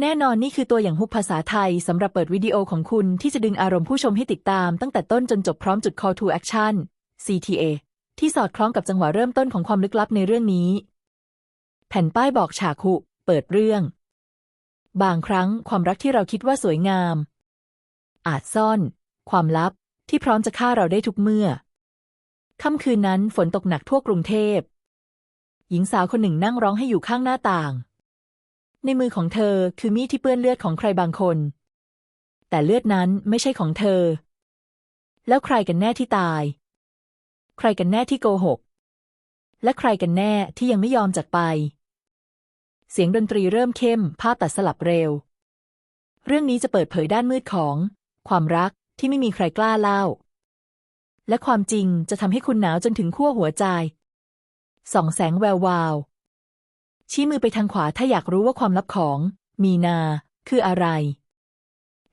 แน่นอนนี่คือตัวอย่างฮุกภาษาไทยสำหรับเปิดวิดีโอของคุณที่จะดึงอารมณ์ผู้ชมให้ติดตามตั้งแต่ต้นจนจบพร้อมจุด call to action CTA ที่สอดคล้องกับจังหวะเริ่มต้นของความลึกลับในเรื่องนี้ แผ่นป้ายบอกฉากหุเปิดเรื่อง บางครั้งความรักที่เราคิดว่าสวยงาม อาจซ่อน ความลับที่พร้อมจะฆ่าเราได้ทุกเมื่อค่ำคืนนั้นฝนตกหนักทั่วกรุงเทพ หญิงสาวคนหนึ่งนั่งร้องให้อยู่ข้างหน้าต่าง ในมือของเธอคือมีดที่เปื้อนเลือดของใครบางคน แต่เลือดนั้นไม่ใช่ของเธอ แล้วใครกันแน่ที่ตาย ใครกันแน่ที่โกหก และใครกันแน่ที่ยังไม่ยอมจากไป เสียงดนตรีเริ่มเข้ม ภาพตัดสลับเร็ว เรื่องนี้จะเปิดเผยด้านมืดของ ความรักที่ไม่มีใครกล้าเล่า และความจริงจะทำให้คุณหนาวจนถึงขั้วหัวใจส่องแสงแวววาว ชี้มือไปทางขวาถ้าอยากรู้ว่าความลับของ มีนา คืออะไร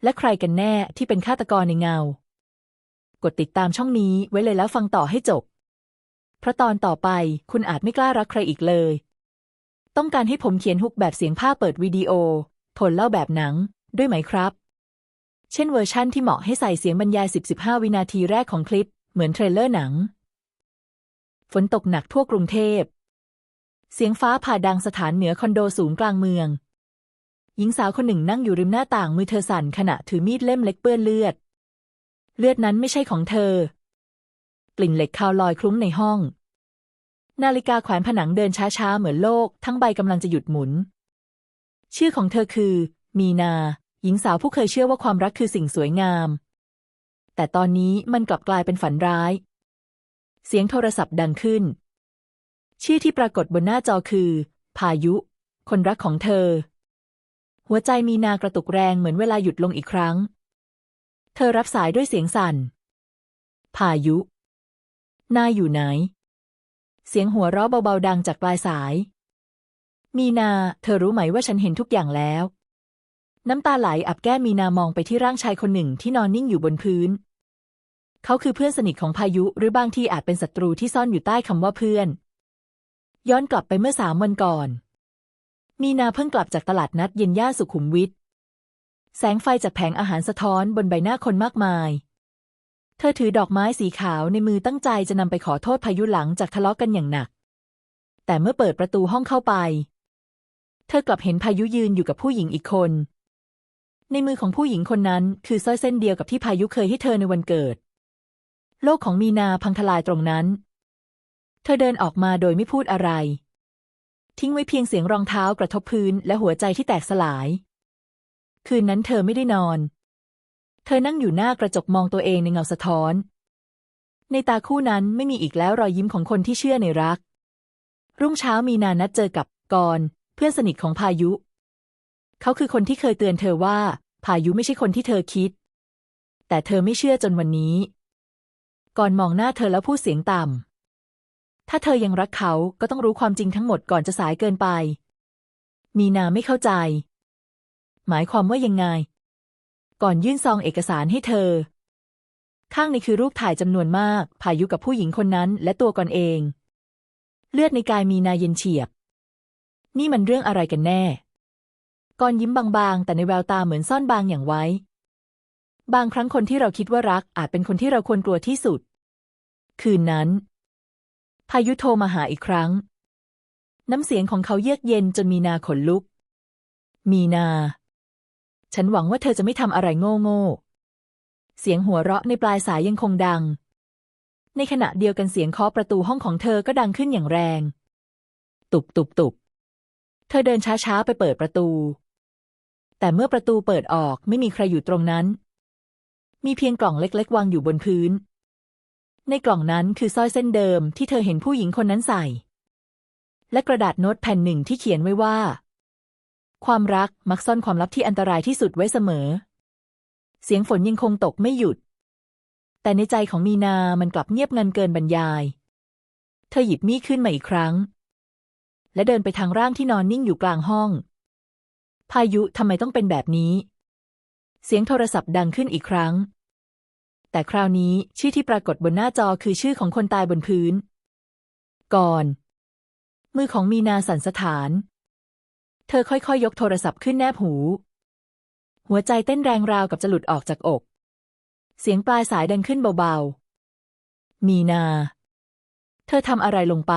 และใครกันแน่ที่เป็นฆาตกรในเงา กดติดตามช่องนี้ไว้เลยแล้วฟังต่อให้จบ เพราะตอนต่อไปคุณอาจไม่กล้ารักใครอีกเลย ต้องการให้ผมเขียนฮุกแบบเสียงภาพเปิดวิดีโอ ผลเล่าแบบหนัง ด้วยไหมครับ เช่นเวอร์ชั่นที่เหมาะให้ใส่เสียงบรรยาย 10-15 วินาทีแรกของคลิป เหมือนเทรลเลอร์หนัง ฝนตกหนักทั่วกรุงเทพ เสียงฟ้าผ่าดังสถานเหนือคอนโดสูงกลางเมือง หญิงสาวคนหนึ่งนั่งอยู่ริมหน้าต่างมือเธอสั่นขณะถือมีดเล่มเล็กเปื้อนเลือด เลือดนั้นไม่ใช่ของเธอ กลิ่นเหล็กคาวลอยคลุ้งในห้อง นาฬิกาแขวนผนังเดินช้าๆ เหมือนโลก ทั้งใบกำลังจะหยุดหมุน ชื่อของเธอคือ มีนา หญิงสาวผู้เคยเชื่อว่าความรักคือสิ่งสวยงาม แต่ตอนนี้มันกลับกลายเป็นฝันร้าย เสียงโทรศัพท์ดังขึ้น ชื่อที่ปรากฏบนหน้าจอคือ พายุ คนรักของเธอ หัวใจมีนากระตุกแรงเหมือนเวลาหยุดลงอีกครั้ง เธอรับสายด้วยเสียงสั่น พายุ นายอยู่ไหน เสียงหัวเราะเบาๆดังจากปลายสาย มีนา เธอรู้ไหมว่าฉันเห็นทุกอย่างแล้ว น้ำตาไหลอับแก้มมีนามองไปที่ร่างชายคนหนึ่งที่นอนนิ่งอยู่บนพื้น เขาคือเพื่อนสนิทของพายุ หรือบางทีอาจเป็นศัตรูที่ซ่อนอยู่ใต้คำว่าเพื่อน ย้อนกลับไปเมื่อสามวันก่อน มีนาเพิ่งกลับจากตลาดนัดเย็นย่าสุขุมวิทแสงไฟจากแผงอาหารสะท้อนบนใบหน้าคนมากมาย เธอถือดอกไม้สีขาวในมือตั้งใจจะนำไปขอโทษพายุหลังจากทะเลาะกันอย่างหนัก แต่เมื่อเปิดประตูห้องเข้าไป เธอกลับเห็นพายุยืนอยู่กับผู้หญิงอีกคน ในมือของผู้หญิงคนนั้นคือสร้อยเส้นเดียวกับที่พายุเคยให้เธอในวันเกิด โลกของมีนาพังทลายตรงนั้น ธอเดินออกมาโดยไม่พูดอะไร ทิ้งไว้เพียงเสียงรองเท้ากระทบพื้นและหัวใจที่แตกสลาย คืนนั้นเธอไม่ได้นอน เธอนั่งอยู่หน้ากระจกมองตัวเองในเงาสะท้อน ในตาคู่นั้นไม่มีอีกแล้วรอยยิ้มของคนที่เชื่อในรัก รุ่งเช้ามีนานัดเจอกับกรเพื่อนสนิทของพายุ เขาคือคนที่เคยเตือนเธอว่า พายุไม่ใช่คนที่เธอคิด แต่เธอไม่เชื่อจนวันนี้ก่อนมองหน้าเธอแล้วพูดเสียงต่ำ ถ้าเธอยังรักเขาก็ต้องรู้ความจริงทั้งหมดก่อนจะสายเกินไป มีนาไม่เข้าใจ หมายความว่ายังไง ก่อนยื่นซองเอกสารให้เธอ ข้างในคือรูปถ่ายจำนวนมาก พายุกับผู้หญิงคนนั้นและตัวก่อนเอง เลือดในกายมีนาเย็นเฉียบ นี่มันเรื่องอะไรกันแน่ ก่อนยิ้มบางๆ แต่ในแววตาเหมือนซ่อนบางอย่างไว้ บางครั้งคนที่เราคิดว่ารักอาจเป็นคนที่เราควรกลัวที่สุด คืนนั้น พายุโทรมาหาอีกครั้ง น้ำเสียงของเขาเยือกเย็นจนมีนาขนลุก มีนา ฉันหวังว่าเธอจะไม่ทำอะไรโง่โง่เสียงหัวเราะในปลายสายยังคงดัง ในขณะเดียวกันเสียงเคาะประตูห้องของเธอก็ดังขึ้นอย่างแรง ตุบตุบตุบเธอเดินช้าๆไปเปิดประตู แต่เมื่อประตูเปิดออกไม่มีใครอยู่ตรงนั้น มีเพียงกล่องเล็กๆ วางอยู่บนพื้น ในกล่องนั้นคือสร้อยเส้นเดิมที่เธอเห็นผู้หญิงคนนั้นใส่ และกระดาษโน้ตแผ่นหนึ่งที่เขียนไว้ว่า ความรักมักซ่อนความลับที่อันตรายที่สุดไว้เสมอ เสียงฝนยังคงตกไม่หยุด แต่ในใจของมีนามันกลับเงียบงันเกินบรรยาย เธอหยิบมีดขึ้นมาอีกครั้ง และเดินไปทางร่างที่นอนนิ่งอยู่กลางห้อง พายุทำไมต้องเป็นแบบนี้ เสียงโทรศัพท์ดังขึ้นอีกครั้ง แต่คราวนี้ชื่อที่ปรากฏบนหน้าจอคือชื่อของคนตายบนพื้น ก่อน มือของมีนาสันสะท้าน เธอค่อยๆยกโทรศัพท์ขึ้นแนบหู หัวใจเต้นแรงราวกับจะหลุดออกจากอก เสียงปลายสายดังขึ้นเบาๆ มีนา เธอทำอะไรลงไป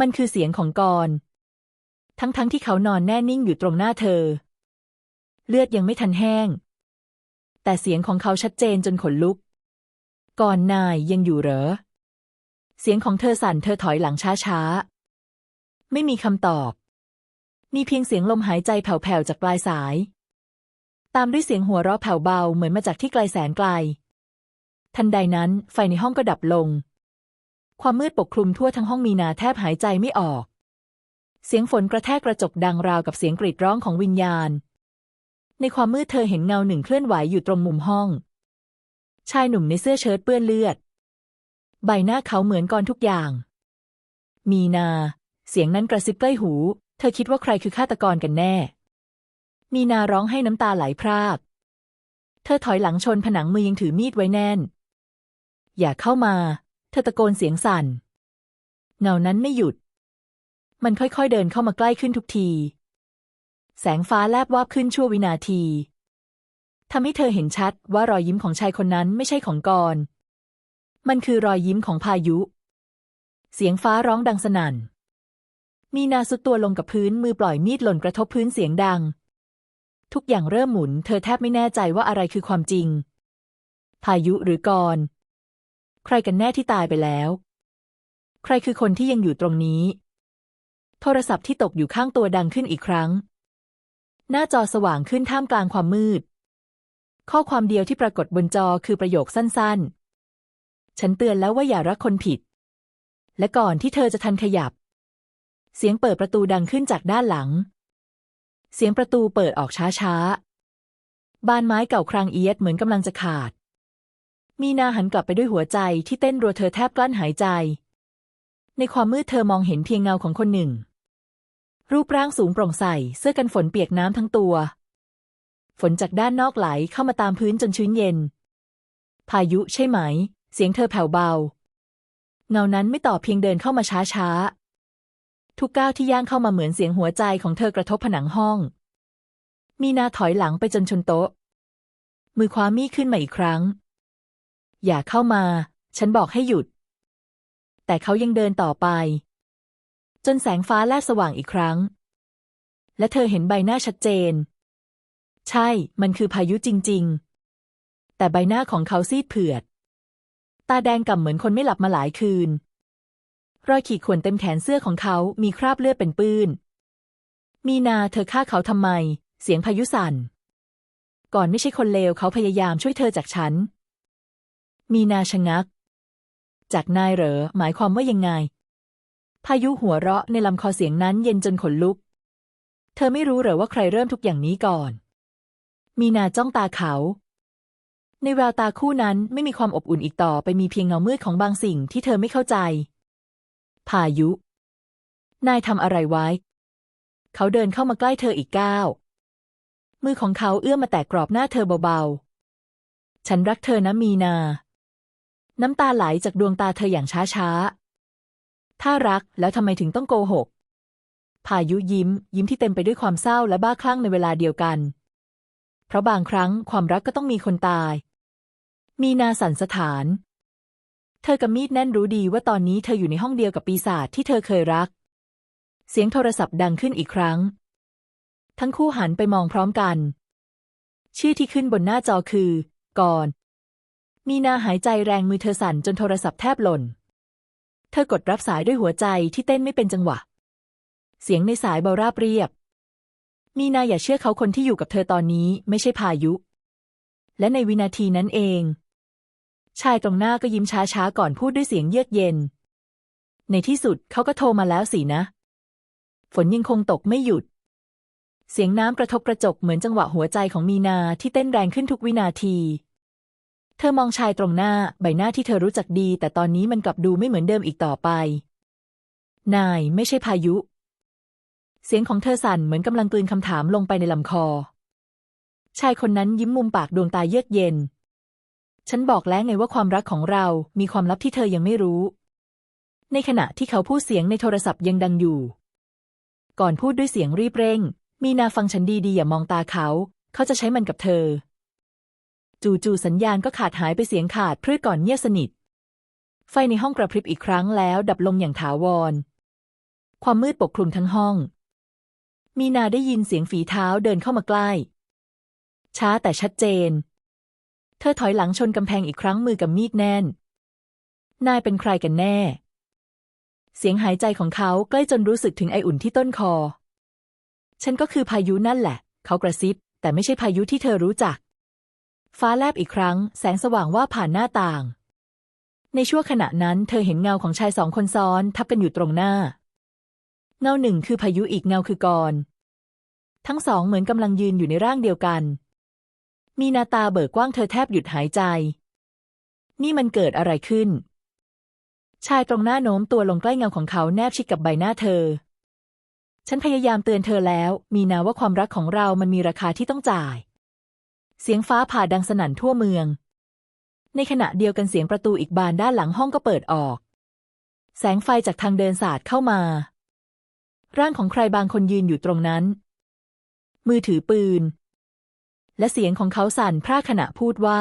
มันคือเสียงของกรณ์ทั้งๆทที่เขานอนแน่นิ่งอยู่ตรงหน้าเธอ เลือดยังไม่ทันแห้ง แต่เสียงของเขาชัดเจนจนขนลุก ก่อนนายยังอยู่เหรอ เสียงของเธอสั่นเธอถอยหลังช้าๆ ไม่มีคำตอบ มีเพียงเสียงลมหายใจแผ่วๆจากปลายสาย ตามด้วยเสียงหัวเราะแผ่วเบาเหมือนมาจากที่ไกลแสนไกล ทันใดนั้นไฟในห้องก็ดับลง ความมืดปกคลุมทั่วทั้งห้องมีนาแทบหายใจไม่ออก เสียงฝนกระแทกกระจกดังราวกับเสียงกรีดร้องของวิญญาณ ในความมืดเธอเห็นเงาหนึ่งเคลื่อนไหวอยู่ตรงมุมห้อง ชายหนุ่มในเสื้อเชิ้ตเปื้อนเลือด ใบหน้าเขาเหมือนกรทุกอย่าง มีนา เสียงนั้นกระซิบใกล้หู เธอคิดว่าใครคือฆาตกรกันแน่ มีนาร้องให้น้ำตาไหลพราก เธอถอยหลังชนผนังมือยังถือมีดไว้แน่น อย่าเข้ามา เธอตะโกนเสียงสั่น เงานั้นไม่หยุด มันค่อยๆเดินเข้ามาใกล้ขึ้นทุกที แสงฟ้าแลบวาบขึ้นชั่ววินาทีทำให้เธอเห็นชัดว่ารอยยิ้มของชายคนนั้นไม่ใช่ของกรมันคือรอยยิ้มของพายุ เสียงฟ้าร้องดังสนั่น มีนาสุดตัวลงกับพื้นมือปล่อยมีดหล่นกระทบพื้นเสียงดัง ทุกอย่างเริ่มหมุน เธอแทบไม่แน่ใจว่าอะไรคือความจริง พายุหรือกรใครกันแน่ที่ตายไปแล้ว ใครคือคนที่ยังอยู่ตรงนี้ โทรศัพท์ที่ตกอยู่ข้างตัวดังขึ้นอีกครั้ง หน้าจอสว่างขึ้นท่ามกลางความมืด ข้อความเดียวที่ปรากฏบนจอคือประโยคสั้นๆ ฉันเตือนแล้วว่าอย่ารักคนผิด และก่อนที่เธอจะทันขยับ เสียงเปิดประตูดังขึ้นจากด้านหลัง เสียงประตูเปิดออกช้าๆ บานไม้เก่าครางเอียดเหมือนกำลังจะขาด มีนาหันกลับไปด้วยหัวใจที่เต้นรัวเธอแทบกลั้นหายใจ ในความมืดเธอมองเห็นเพียงเงาของคนหนึ่ง รูปร่างสูงโปร่งใสเสื้อกันฝนเปียกน้ำทั้งตัว ฝนจากด้านนอกไหลเข้ามาตามพื้นจนชื้นเย็น พายุใช่ไหม เสียงเธอแผ่วเบา เงานั้นไม่ตอบเพียงเดินเข้ามาช้าๆทุกก้าวที่ย่างเข้ามาเหมือนเสียงหัวใจของเธอกระทบผนังห้อง มีนาถอยหลังไปจนชนโต๊ะ มือคว้ามีดขึ้นมาอีกครั้ง อย่าเข้ามา ฉันบอกให้หยุด แต่เขายังเดินต่อไป จนแสงฟ้าแลบสว่างอีกครั้ง และเธอเห็นใบหน้าชัดเจน ใช่ มันคือพายุจริง ๆ แต่ใบหน้าของเขาซีดเผือด ตาแดงก่ำเหมือนคนไม่หลับมาหลายคืน รอยขีดข่วนเต็มแขนเสื้อของเขามีคราบเลือดเป็นปื้น มีนาเธอฆ่าเขาทำไม เสียงพายุสั่น ก่อนไม่ใช่คนเลวเขาพยายามช่วยเธอจากฉัน มีนาชะงัก จากนายเหรอ หมายความว่ายังไง พายุหัวเราะในลำคอเสียงนั้นเย็นจนขนลุก เธอไม่รู้เหรอว่าใครเริ่มทุกอย่างนี้ก่อน มีนาจ้องตาเขา ในแววตาคู่นั้นไม่มีความอบอุ่นอีกต่อไปมีเพียงเงามืดของบางสิ่งที่เธอไม่เข้าใจ พายุ นายทำอะไรไว้ เขาเดินเข้ามาใกล้เธออีกก้าวมือของเขาเอื้อมมาแตะกรอบหน้าเธอเบาๆ ฉันรักเธอนะมีนา น้ำตาไหลจากดวงตาเธออย่างช้าๆ ถ้ารักแล้วทำไมถึงต้องโกหก พายุยิ้ม ยิ้มที่เต็มไปด้วยความเศร้าและบ้าคลั่งในเวลาเดียวกัน เพราะบางครั้งความรักก็ต้องมีคนตาย มีนาสันสถาน เธอกับมีดแน่นรู้ดีว่าตอนนี้เธออยู่ในห้องเดียวกับปีศาจที่เธอเคยรัก เสียงโทรศัพท์ดังขึ้นอีกครั้ง ทั้งคู่หันไปมองพร้อมกัน ชื่อที่ขึ้นบนหน้าจอคือ ก่อน มีนาหายใจแรงมือเธอสั่นจนโทรศัพท์แทบหล่น เธอกดรับสายด้วยหัวใจที่เต้นไม่เป็นจังหวะ เสียงในสายเบาราบเรียบ มีนาอย่าเชื่อเขาคนที่อยู่กับเธอตอนนี้ไม่ใช่พายุ และในวินาทีนั้นเอง ชายตรงหน้าก็ยิ้มช้าๆก่อนพูดด้วยเสียงเยือกเย็น ในที่สุดเขาก็โทรมาแล้วสินะ ฝนยังคงตกไม่หยุด เสียงน้ำกระทบกระจกเหมือนจังหวะหัวใจของมีนาที่เต้นแรงขึ้นทุกวินาที เธอมองชายตรงหน้าใบหน้าที่เธอรู้จักดี แต่ตอนนี้มันกลับดูไม่เหมือนเดิมอีกต่อไป นายไม่ใช่พายุ เสียงของเธอสั่นเหมือนกำลังกลืนคำถามลงไปในลำคอ ชายคนนั้นยิ้มมุมปากดวงตาเยือกเย็น ฉันบอกแล้วไงว่าความรักของเรา มีความลับที่เธอยังไม่รู้ ในขณะที่เขาพูดเสียงในโทรศัพท์ยังดังอยู่ ก่อนพูดด้วยเสียงรีบเร่ง มีนาฟังฉันดีๆอย่ามองตาเขา เขาจะใช้มันกับเธอ จู่ๆสัญญาณก็ขาดหายไปเสียงขาดพรืดก่อนเงียบสนิท ไฟในห้องกระพริบอีกครั้งแล้ว ดับลงอย่างถาวร ความมืดปกคลุมทั้งห้อง มีนาได้ยินเสียงฝีเท้าเดินเข้ามาใกล้ ช้าแต่ชัดเจน เธอถอยหลังชนกำแพงอีกครั้งมือกับมีดแน่น นายเป็นใครกันแน่ เสียงหายใจของเขาใกล้จนรู้สึกถึงไออุ่นที่ต้นคอ ฉันก็คือพายุนั่นแหละ เขากระซิบ แต่ไม่ใช่พายุที่เธอรู้จัก ฟ้าแลบอีกครั้ง แสงสว่างว่าผ่านหน้าต่าง ในชั่วขณะนั้น เธอเห็นเงาของชายสองคนซ้อน ทับกันอยู่ตรงหน้า เงาหนึ่งคือพายุอีกเงาคือกรทั้งสองเหมือนกำลังยืนอยู่ในร่างเดียวกัน มีนาตาเบิกกว้างเธอแทบหยุดหายใจ นี่มันเกิดอะไรขึ้น ชายตรงหน้าโน้มตัวลงใกล้เงาของเขาแนบชิดกับใบหน้าเธอ ฉันพยายามเตือนเธอแล้ว มีนาว่าความรักของเรามันมีราคาที่ต้องจ่าย เสียงฟ้าผ่าดังสนั่นทั่วเมือง ในขณะเดียวกันเสียงประตูอีกบานด้านหลังห้องก็เปิดออก แสงไฟจากทางเดินสาดเข้ามา ร่างของใครบางคนยืนอยู่ตรงนั้น มือถือปืน และเสียงของเขาสั่นพร่าขณะพูดว่า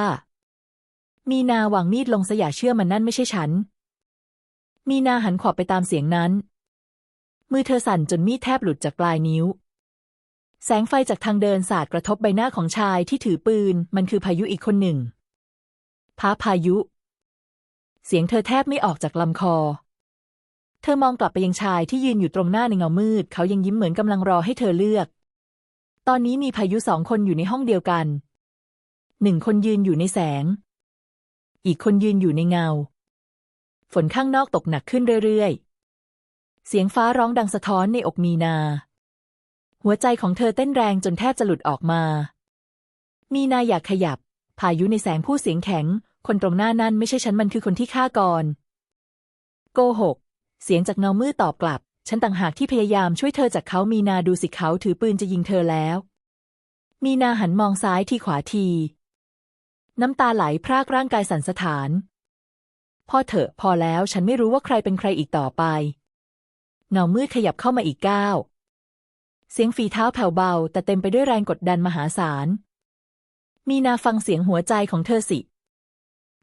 มีนาวางมีดลงสยาเชื่อมันนั่นไม่ใช่ฉัน มีนาหันขวบไปตามเสียงนั้น มือเธอสั่นจนมีดแทบหลุดจากปลายนิ้ว แสงไฟจากทางเดินสาดกระทบใบหน้าของชายที่ถือปืน มันคือพายุอีกคนหนึ่งพาพายุ เสียงเธอแทบไม่ออกจากลำคอ เธอมองกลับไปยังชายที่ยืนอยู่ตรงหน้าในเงามืด เขายังยิ้มเหมือนกำลังรอให้เธอเลือก ตอนนี้มีพายุสองคนอยู่ในห้องเดียวกัน หนึ่งคนยืนอยู่ในแสง อีกคนยืนอยู่ในเงา ฝนข้างนอกตกหนักขึ้นเรื่อยๆ เสียงฟ้าร้องดังสะท้อนในอกมีนา หัวใจของเธอเต้นแรงจนแทบจะหลุดออกมา มีนาอยากขยับ พายุในแสงผู้เสียงแข็ง คนตรงหน้านั่นไม่ใช่ฉันมันคือคนที่ฆ่าก่อน โกหก เสียงจากเงามืดตอบกลับ ฉันต่างหากที่พยายามช่วยเธอจากเขามีนาดูสิเขาถือปืนจะยิงเธอแล้ว มีนาหันมองซ้ายที่ขวาที น้ำตาไหลพรากร่างกายสั่นสะท้าน พ่อเถอะพอแล้วฉันไม่รู้ว่าใครเป็นใครอีกต่อไป เงามืดขยับเข้ามาอีกก้าว เสียงฝีเท้าแผ่วเบา แต่เต็มไปด้วยแรงกดดันมหาศาล มีนาฟังเสียงหัวใจของเธอสิ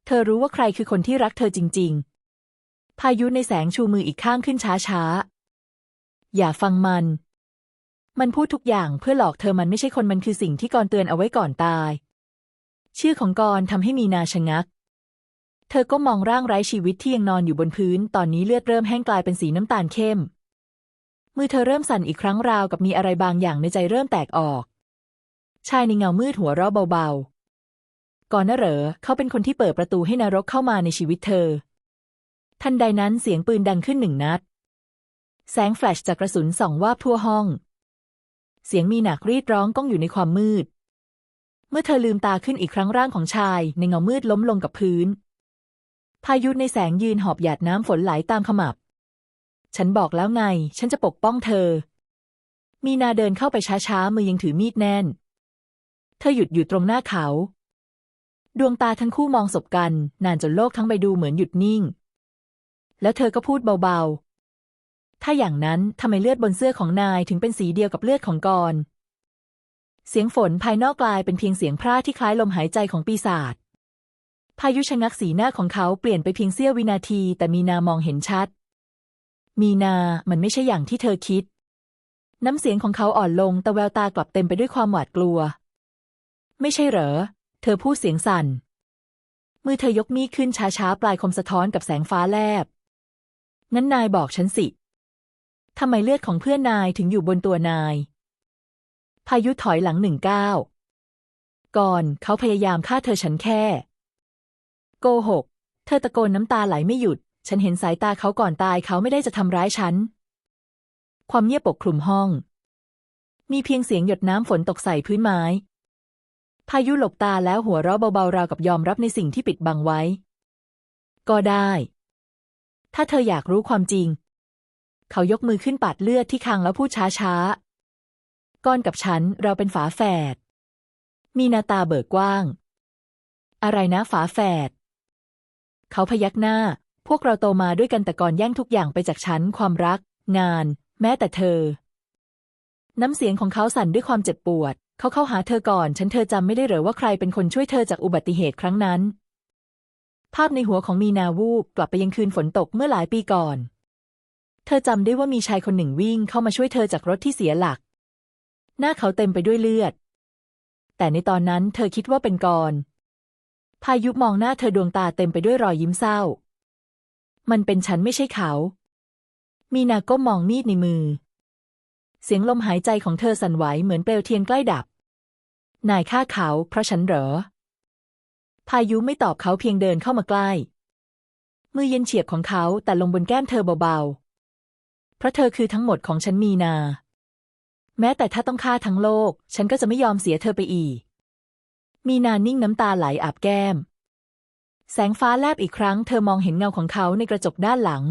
เธอรู้ว่าใครคือคนที่รักเธอจริง ๆ พายุในแสงชูมืออีกข้างขึ้นช้าๆ อย่าฟังมัน มันพูดทุกอย่างเพื่อหลอกเธอมันไม่ใช่คนมันคือสิ่งที่กรเตือนเอาไว้ก่อนตาย ชื่อของกรทำให้มีนาชะงัก เธอก็มองร่างไร้ชีวิตที่ยังนอนอยู่บนพื้น ตอนนี้เลือดเริ่มแห้งกลายเป็นสีน้ำตาลเข้ม มือเธอเริ่มสั่นอีกครั้งราวกับมีอะไรบางอย่างในใจเริ่มแตกออก ชายในเงามืดหัวเราะเบาๆ ก่อนนะเหรอ เขาเป็นคนที่เปิดประตูให้นรกเข้ามาในชีวิตเธอ ทันใดนั้นเสียงปืนดังขึ้นหนึ่งนัด แสงแฟลชจากกระสุนส่องวาบทั่วห้อง เสียงมีหนักรีดร้องก้องอยู่ในความมืด เมื่อเธอลืมตาขึ้นอีกครั้งร่างของชายในเงามืดล้มลงกับพื้น พายุในแสงยืนหอบหยาดน้ำฝนไหลตามขมับ ฉันบอกแล้วไง ฉันจะปกป้องเธอ มีนาเดินเข้าไปช้าๆ มือยังถือมีดแน่น เธอหยุดอยู่ตรงหน้าเขา ดวงตาทั้งคู่มองสบกัน นานจนโลกทั้งใบดูเหมือนหยุดนิ่ง แล้วเธอก็พูดเบาๆ ถ้าอย่างนั้นทำไมเลือดบนเสื้อของนายถึงเป็นสีเดียวกับเลือดของกรเสียงฝนภายนอกกลายเป็นเพียงเสียงพร่าที่คล้ายลมหายใจของปีศาจพายุชะงักสีหน้าของเขาเปลี่ยนไปเพียงเสี้ยววินาที แต่มีนามองเห็นชัด มีนา มันไม่ใช่อย่างที่เธอคิด น้ำเสียงของเขาอ่อนลง แต่แววตากลับเต็มไปด้วยความหวาดกลัว ไม่ใช่เหรอ เธอพูดเสียงสั่น มือเธอยกมีดขึ้นช้าๆ ปลายคมสะท้อนกับแสงฟ้าแลบ งั้นนายบอกฉันสิ ทำไมเลือดของเพื่อนนายถึงอยู่บนตัวนาย พายุถอยหลังหนึ่งก้าวก่อนเขาพยายามฆ่าเธอฉันแค่ โกหก เธอตะโกนน้ำตาไหลไม่หยุด ฉันเห็นสายตาเขาก่อนตายเขาไม่ได้จะทำร้ายฉัน ความเงียบปกคลุมห้อง มีเพียงเสียงหยดน้ำฝนตกใส่พื้นไม้ พายุหลบตาแล้วหัวเราะเบาๆราวกับยอมรับในสิ่งที่ปิดบังไว้ ก็ได้ ถ้าเธออยากรู้ความจริง เขายกมือขึ้นปัดเลือดที่คางแล้วพูดช้าๆก้อนกับฉันเราเป็นฝาแฝด มีหนาตาเบิกกว้าง อะไรนะฝาแฝดเขาพยักหน้า พวกเราโตมาด้วยกันแต่ก่อนแย่งทุกอย่างไปจากฉัน ความรัก งาน แม้แต่เธอ น้ำเสียงของเขาสั่นด้วยความเจ็บปวด เขาเข้าหาเธอก่อน ฉันเธอจำไม่ได้เหรอว่าใครเป็นคนช่วยเธอจากอุบัติเหตุครั้งนั้น ภาพในหัวของมีนาวูบกลับไปยังคืนฝนตกเมื่อหลายปีก่อน เธอจำได้ว่ามีชายคนหนึ่งวิ่งเข้ามาช่วยเธอจากรถที่เสียหลัก หน้าเขาเต็มไปด้วยเลือด แต่ในตอนนั้นเธอคิดว่าเป็นกรพายุมองหน้าเธอดวงตาเต็มไปด้วยรอยยิ้มเศร้า มันเป็นฉันไม่ใช่เขา มีนาก้มมองมีดในมือ เสียงลมหายใจของเธอสั่นไหวเหมือนเปลวเทียนใกล้ดับ นายฆ่าเขาเพราะฉันเหรอ พายุไม่ตอบเขาเพียงเดินเข้ามาใกล้ มือเย็นเฉียบของเขาแต่ลงบนแก้มเธอเบาๆ เพราะเธอคือทั้งหมดของฉันมีนา แม้แต่ถ้าต้องฆ่าทั้งโลก ฉันก็จะไม่ยอมเสียเธอไปอีก มีนานิ่งน้ำตาไหลอาบแก้ม แสงฟ้าแลบอีกครั้งเธอมองเห็นเงาของเขาในกระจกด้านหลัง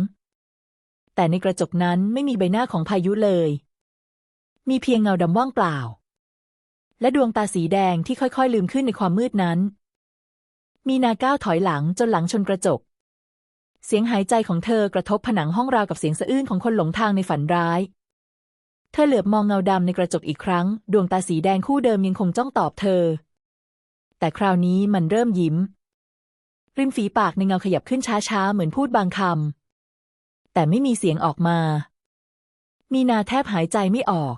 แต่ในกระจกนั้นไม่มีใบหน้าของพายุเลย มีเพียงเงาดำว่างเปล่า และดวงตาสีแดงที่ค่อยๆ ลืมขึ้นในความมืดนั้น มีนาก้าวถอยหลังจนหลังชนกระจก เสียงหายใจของเธอกระทบผนังห้องราวกับเสียงสะอื้นของคนหลงทางในฝันร้าย เธอเหลือบมองเงาดำในกระจกอีกครั้ง ดวงตาสีแดงคู่เดิมยังคงจ้องตอบเธอ แต่คราวนี้มันเริ่มยิ้ม ริมฝีปากในเงาขยับขึ้นช้าๆ เหมือนพูดบางคำ แต่ไม่มีเสียงออกมา มีนาแทบหายใจไม่ออก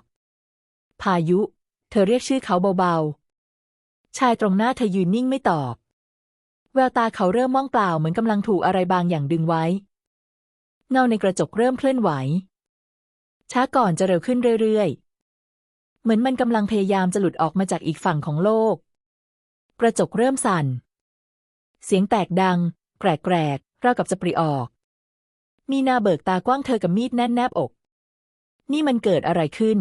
พายุ เธอเรียกชื่อเขาเบาๆ ชายตรงหน้าเธอยืนนิ่งไม่ตอบ แววตาเขาเริ่มมองเปล่าเหมือนกำลังถูกอะไรบางอย่างดึงไว้ เงาในกระจกเริ่มเคลื่อนไหว ช้าก่อนจะเร็วขึ้นเรื่อยๆ เหมือนมันกำลังพยายามจะหลุดออกมาจากอีกฝั่งของโลก กระจกเริ่มสั่น เสียงแตกดัง แกรกๆราวกับจะปริออก มีนาเบิกตากว้างเธอกับมีดแน่นแนบอก นี่มันเกิดอะไรขึ้น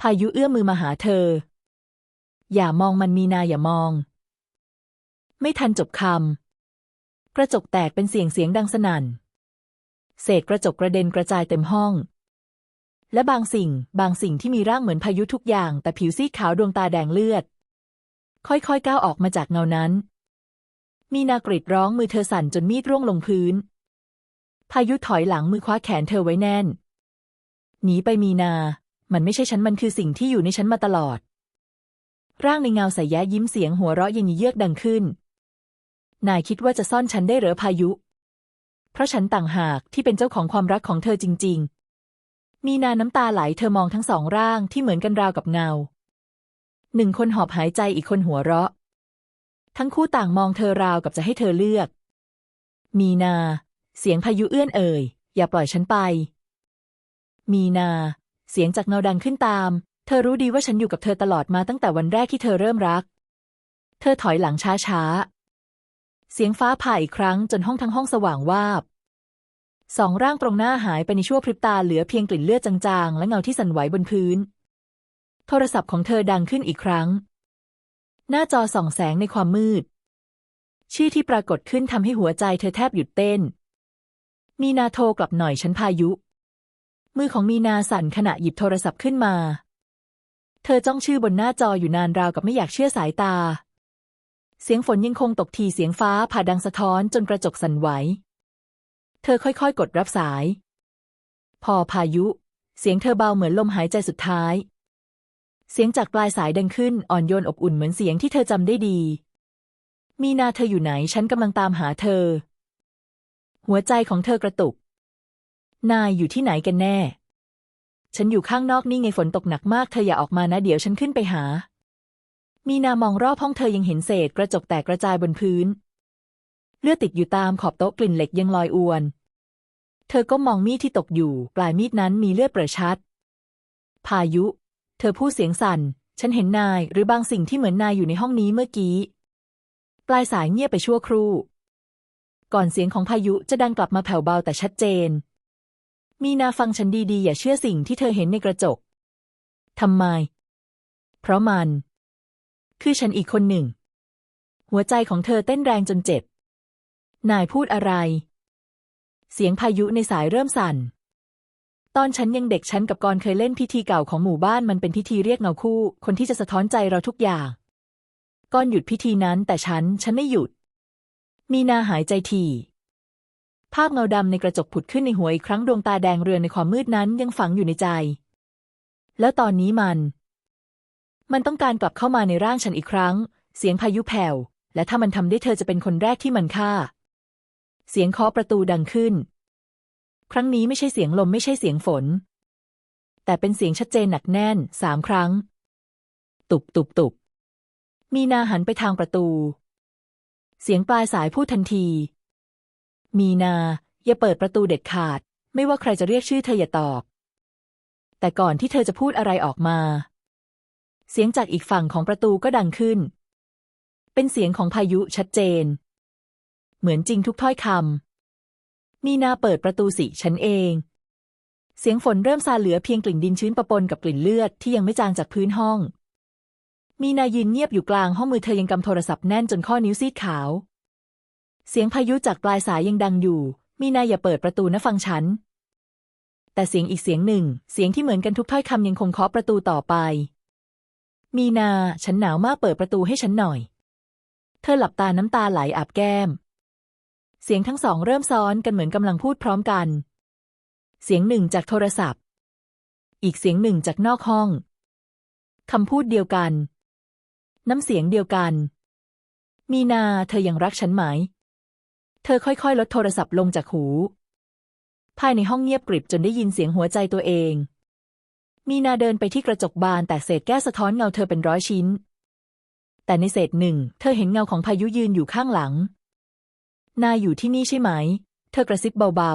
พายุเอื้อมมือมาหาเธอ อย่ามองมันมีนาอย่ามอง ไม่ทันจบคำกระจกแตกเป็นเสียงเสียงดังสนั่น เศษกระจกกระเด็นกระจายเต็มห้อง และบางสิ่งบางสิ่งที่มีร่างเหมือนพายุทุกอย่าง แต่ผิวซีดขาวดวงตาแดงเลือด ค่อยๆก้าวออกมาจากเงานั้น มีนากรีดร้องมือเธอสั่นจนมีดร่วงลงพื้น พายุถอยหลังมือคว้าแขนเธอไว้แน่น หนีไปมีนา มันไม่ใช่ฉันมันคือสิ่งที่อยู่ในฉันมาตลอด ร่างในเงาใสแย้ยิ้มเสียงหัวเราะเย็นเยือกดังขึ้น นายคิดว่าจะซ่อนฉันได้เหรอพายุ เพราะฉันต่างหากที่เป็นเจ้าของความรักของเธอจริง ๆ มีนาน้ำตาไหลเธอมองทั้งสองร่างที่เหมือนกันราวกับเงา หนึ่งคนหอบหายใจอีกคนหัวเราะ ทั้งคู่ต่างมองเธอราวกับจะให้เธอเลือก มีนา เสียงพายุเอื้อนเอ่ย อย่าปล่อยฉันไป มีนา เสียงจากเงาดังขึ้นตาม เธอรู้ดีว่าฉันอยู่กับเธอตลอดมาตั้งแต่วันแรกที่เธอเริ่มรัก เธอถอยหลังช้าๆ เสียงฟ้าผ่าอีกครั้งจนห้องทั้งห้องสว่างวาบสองร่างตรงหน้าหายไปในชั่วพริบตาเหลือเพียงกลิ่นเลือดจางๆ และเงาที่สั่นไหวบนพื้น โทรศัพท์ของเธอดังขึ้นอีกครั้ง หน้าจอส่องแสงในความมืด ชื่อที่ปรากฏขึ้นทำให้หัวใจเธอแทบหยุดเต้น มีนาโทรกลับหน่อยฉันพายุ มือของมีนาสั่นขณะหยิบโทรศัพท์ขึ้นมา เธอจ้องชื่อบนหน้าจออยู่นานราวกับไม่อยากเชื่อสายตา เสียงฝนยังคงตกทีเสียงฟ้าผ่าดังสะท้อนจนกระจกสั่นไหว เธอค่อยๆ กดรับสาย พอพายุ เสียงเธอเบาเหมือนลมหายใจสุดท้าย เสียงจากปลายสายดังขึ้นอ่อนโยนอบอุ่นเหมือนเสียงที่เธอจำได้ดี มีนาเธออยู่ไหนฉันกำลังตามหาเธอ หัวใจของเธอกระตุก นายอยู่ที่ไหนกันแน่ ฉันอยู่ข้างนอกนี่ไงฝนตกหนักมากเธออย่าออกมานะเดี๋ยวฉันขึ้นไปหา มีนามองรอบห้องเธอยังเห็นเศษกระจกแตกกระจายบนพื้น เลือดติดอยู่ตามขอบโต๊ะกลิ่นเหล็กยังลอยอวน เธอก็มองมีดที่ตกอยู่ ปลายมีดนั้นมีเลือดเปรอะชัด พายุ เธอพูดเสียงสั่น ฉันเห็นนายหรือบางสิ่งที่เหมือนนายอยู่ในห้องนี้เมื่อกี้ ปลายสายเงียบไปชั่วครู่ ก่อนเสียงของพายุจะดังกลับมาแผ่วเบาแต่ชัดเจน มีนาฟังฉันดีๆ อย่าเชื่อสิ่งที่เธอเห็นในกระจก ทำไม เพราะมัน คือฉันอีกคนหนึ่ง หัวใจของเธอเต้นแรงจนเจ็บ นายพูดอะไร เสียงพายุในสายเริ่มสั่น ตอนฉันยังเด็กฉันกับกรเคยเล่นพิธีเก่าของหมู่บ้านมันเป็นพิธีเรียกเงาคู่ คนที่จะสะท้อนใจเราทุกอย่างกรหยุดพิธีนั้นแต่ฉัน ฉันไม่หยุด มีนาหายใจทีภาพเงาดำในกระจกผุดขึ้นในหัวอีกครั้งดวงตาแดงเรือนในความมืดนั้นยังฝังอยู่ในใจ แล้วตอนนี้มัน มันต้องการกลับเข้ามาในร่างฉันอีกครั้ง เสียงพายุแผ่ว และถ้ามันทำได้เธอจะเป็นคนแรกที่มันฆ่า เสียงเคาะประตูดังขึ้น ครั้งนี้ไม่ใช่เสียงลมไม่ใช่เสียงฝน แต่เป็นเสียงชัดเจนหนักแน่นสามครั้ง ตุบตุบตุบมีนาหันไปทางประตู เสียงปลายสายพูดทันที มีนา อย่าเปิดประตูเด็ดขาด ไม่ว่าใครจะเรียกชื่อเธออย่าตอบ แต่ก่อนที่เธอจะพูดอะไรออกมา เสียงจากอีกฝั่งของประตูก็ดังขึ้น เป็นเสียงของพายุชัดเจน เหมือนจริงทุกถ้อยคำ มีนาเปิดประตูสิฉันเอง เสียงฝนเริ่มซาเหลือเพียงกลิ่นดินชื้นปะปนกับกลิ่นเลือดที่ยังไม่จางจากพื้นห้อง มีนายืนเงียบอยู่กลางห้องมือเธอยังกำโทรศัพท์แน่นจนข้อนิ้วซีดขาว เสียงพายุจากปลายสายยังดังอยู่ มีนาอย่าเปิดประตูนะฟังฉัน แต่เสียงอีกเสียงหนึ่ง เสียงที่เหมือนกันทุกถ้อยคำยังคงเคาะประตูต่อไป มีนา ฉันหนาวมากเปิดประตูให้ฉันหน่อย เธอหลับตาน้ำตาไหลอาบแก้ม เสียงทั้งสองเริ่มซ้อนกันเหมือนกำลังพูดพร้อมกัน เสียงหนึ่งจากโทรศัพท์ อีกเสียงหนึ่งจากนอกห้องคำพูดเดียวกัน น้ำเสียงเดียวกัน มีนาเธอยังรักฉันไหม เธอค่อยๆ ลดโทรศัพท์ลงจากหู ภายในห้องเงียบกริบจนได้ยินเสียงหัวใจตัวเอง มีนาเดินไปที่กระจกบานแตกเศษแก้วสะท้อนเงาเธอเป็นร้อยชิ้น แต่ในเศษหนึ่ง เธอเห็นเงาของพายุยืนอยู่ข้างหลัง นายอยู่ที่นี่ใช่ไหม เธอกระซิบเบา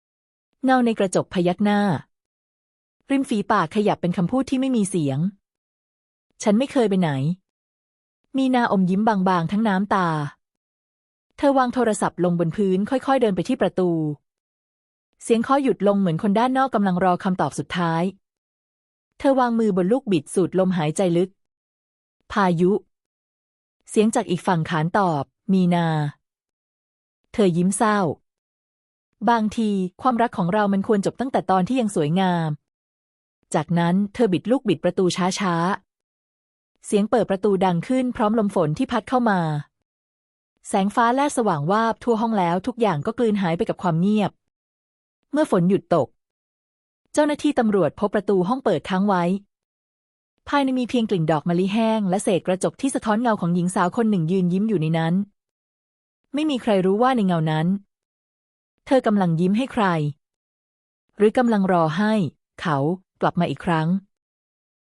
ๆ เงาในกระจกพยักหน้า ริมฝีปากขยับเป็นคำพูดที่ไม่มีเสียง ฉันไม่เคยไปไหน มีนาอมยิ้มบางๆ ทั้งน้ำตา เธอวางโทรศัพท์ลงบนพื้นค่อยๆ เดินไปที่ประตู เสียงเคาะหยุดลงเหมือนคนด้านนอกกำลังรอคำตอบสุดท้าย เธอวางมือบนลูกบิดสูดลมหายใจลึก พายุ เสียงจากอีกฝั่งขานตอบ มีนา เธอยิ้มเศร้า บางทีความรักของเรามันควรจบตั้งแต่ตอนที่ยังสวยงาม จากนั้นเธอบิดลูกบิดประตูช้าๆ เสียงเปิดประตูดังขึ้นพร้อมลมฝนที่พัดเข้ามา แสงฟ้าแลบสว่างวาบทั่วห้องแล้วทุกอย่างก็กลืนหายไปกับความเงียบ เมื่อฝนหยุดตก เจ้าหน้าที่ตำรวจพบประตูห้องเปิดค้างไว้ ภายในมีเพียงกลิ่นดอกมะลิแห้งและเศษกระจกที่สะท้อนเงาของหญิงสาวคนหนึ่งยืนยิ้มอยู่ในนั้น ไม่มีใครรู้ว่าในเงานั้น เธอกำลังยิ้มให้ใคร หรือกำลังรอให้ เขากลับมาอีกครั้ง